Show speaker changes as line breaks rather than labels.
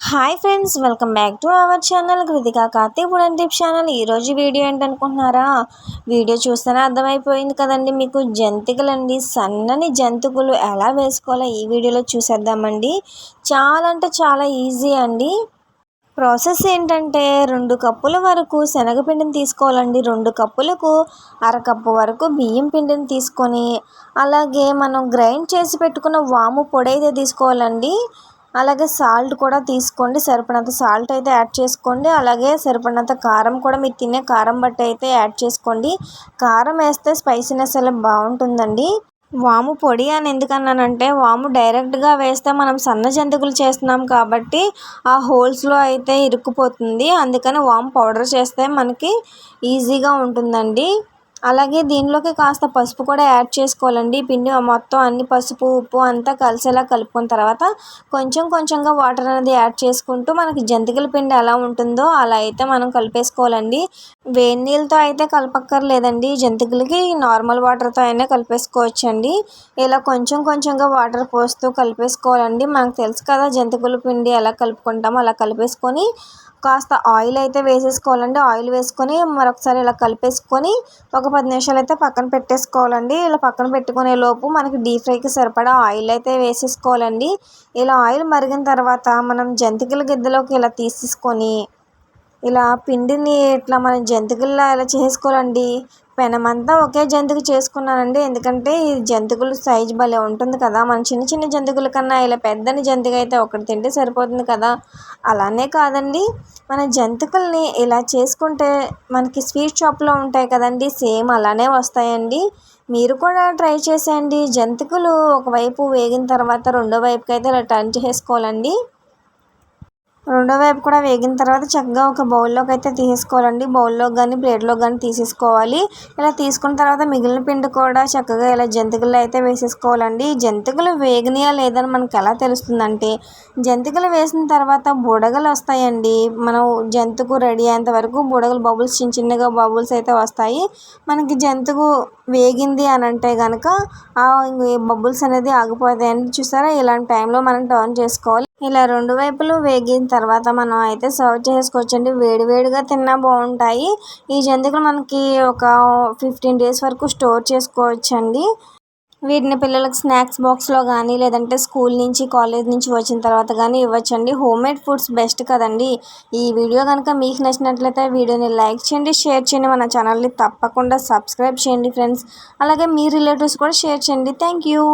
Hi friends welcome back to our channel Krithika Karthik wooden tip channel ఈరోజు video ఏంటనుకుంటున్నారా? Video చూస్తేనే అర్థమైపోయింది కదండి మీకు. జంతికలండి సన్నని జంతికలు ఎలా వేసుకోవాలో ఈ వీడియోలో చూసేద్దామండి. చాలా అంటే చాలా ఈజీ అండి. ప్రాసెస్ ఏంటంటే రెండు కప్పుల వరకు శనగపిండిని తీసుకోవాలండి. రెండు కప్పులకు అరకప్పు వరకు బియ్యం పిండిని తీసుకొని అలాగే మనం గ్రైండ్ చేసి పెట్టుకున్న వాము పొడి అయితే తీసుకోవాలండి. అలాగే సాల్ట్ కూడా తీసుకోండి. సరిపడినంత సాల్ట్ అయితే యాడ్ చేసుకోండి. అలాగే సరిపడినంత కారం కూడా మీరు తినే కారం బట్టి అయితే యాడ్ చేసుకోండి. కారం వేస్తే స్పైసీనెస్ అలా బాగుంటుందండి. వాము పొడి అని ఎందుకన్నానంటే వాము డైరెక్ట్గా వేస్తే మనం సన్న జంతికలు చేస్తున్నాం కాబట్టి ఆ హోల్స్లో అయితే ఇరుక్కుపోతుంది. అందుకని వాము పౌడర్ చేస్తే మనకి ఈజీగా ఉంటుందండి. అలాగే దీనిలోకి కాస్త పసుపు కూడా యాడ్ చేసుకోవాలండి. పిండి మొత్తం అన్ని పసుపు ఉప్పు అంతా కలిసేలా కలుపుకున్న తర్వాత కొంచెం కొంచెంగా వాటర్ అనేది యాడ్ చేసుకుంటూ మనకి జంతికల పిండి ఎలా ఉంటుందో అలా అయితే మనం కలిపేసుకోవాలండి. వేడి నీళ్ళతో అయితే కలపక్కర్లేదండి. జంతికలకి నార్మల్ వాటర్తో అయినా కలిపేసుకోవచ్చండి. ఇలా కొంచెం కొంచెంగా వాటర్ పోస్తూ కలిపేసుకోవాలండి. మనకు తెలుసు కదా జంతికల పిండి ఎలా కలుపుకుంటామో అలా కలిపేసుకొని కాస్త ఆయిల్ అయితే వేసేసుకోవాలండి. ఆయిల్ వేసుకొని మరొకసారి ఇలా కలిపేసుకొని ఒక పది నిమిషాలు అయితే పక్కన పెట్టేసుకోవాలండి. ఇలా పక్కన పెట్టుకునే లోపు మనకి డీప్ ఫ్రైకి సరిపడా ఆయిల్ అయితే వేసేసుకోవాలండి. ఇలా ఆయిల్ మరిగిన తర్వాత మనం జంతికల గిద్దలోకి ఇలా తీసేసుకొని ఇలా పిండిని ఇట్లా మనం జంతికల్లా ఇలా చేసుకోవాలండి? పెనమంతా ఒకే జంతిక చేసుకున్నానండి. ఎందుకంటే ఈ జంతికలు సైజు భలే ఉంటుంది కదా. మన చిన్న చిన్న జంతుకుల కన్నా ఇలా పెద్దని జంతుకు అయితే ఒకటి తింటే సరిపోతుంది కదా. అలానే కాదండి. మన జంతికల్ని ఇలా చేసుకుంటే మనకి స్వీట్ షాప్లో ఉంటాయి కదండి. సేమ్ అలానే వస్తాయండి. మీరు కూడా ట్రై చేసేయండి. జంతికలు ఒకవైపు వేగిన తర్వాత రెండో వైపుకి అయితే ఇలా టర్న్ చేసుకోవాలండి. రెండో వైపు కూడా వేగిన తర్వాత చక్కగా ఒక బౌల్లోకి అయితే తీసేసుకోవాలండి బౌల్లో కానీ ప్లేట్లో కానీ తీసేసుకోవాలి. ఇలా తీసుకున్న తర్వాత మిగిలిన పిండి కూడా చక్కగా ఇలా జంతికలు అయితే వేసేసుకోవాలండి. జంతికలు వేగినాయా లేదని మనకు ఎలా తెలుస్తుందంటే జంతికలు వేసిన తర్వాత బుడగలు వస్తాయండి. మనం జంతుకు రెడీ అయ్యేంత వరకు బుడగలు బబుల్స్ చిన్న చిన్నగా బబుల్స్ అయితే వస్తాయి. మనకి జంతుకు వేగింది అని అంటే కనుక బబుల్స్ అనేది ఆగిపోతాయండి. చూసారా? ఇలాంటి టైంలో మనం టర్న్ చేసుకోవాలి. ఇలా రెండు వైపులు వేగిన తర్వాత మనం అయితే సర్వ్ చేసుకోవచ్చండి. వేడివేడిగా తిన్నా బాగుంటాయి. ఈ జంతికలు మనకి ఒక ఫిఫ్టీన్ డేస్ వరకు స్టోర్ చేసుకోవచ్చండి. వీటిని పిల్లలకు స్నాక్స్ బాక్స్లో కానీ లేదంటే స్కూల్ నుంచి కాలేజ్ నుంచి వచ్చిన తర్వాత కానీ ఇవ్వచ్చండి. హోమ్ మేడ్ ఫుడ్స్ బెస్ట్ కదండి. ఈ వీడియో కనుక మీకు నచ్చినట్లయితే వీడియోని లైక్ చేయండి షేర్ చేయండి మన ఛానల్ని తప్పకుండా సబ్స్క్రైబ్ చేయండి ఫ్రెండ్స్. అలాగే మీ రిలేటివ్స్ కూడా షేర్ చేయండి. Thank you.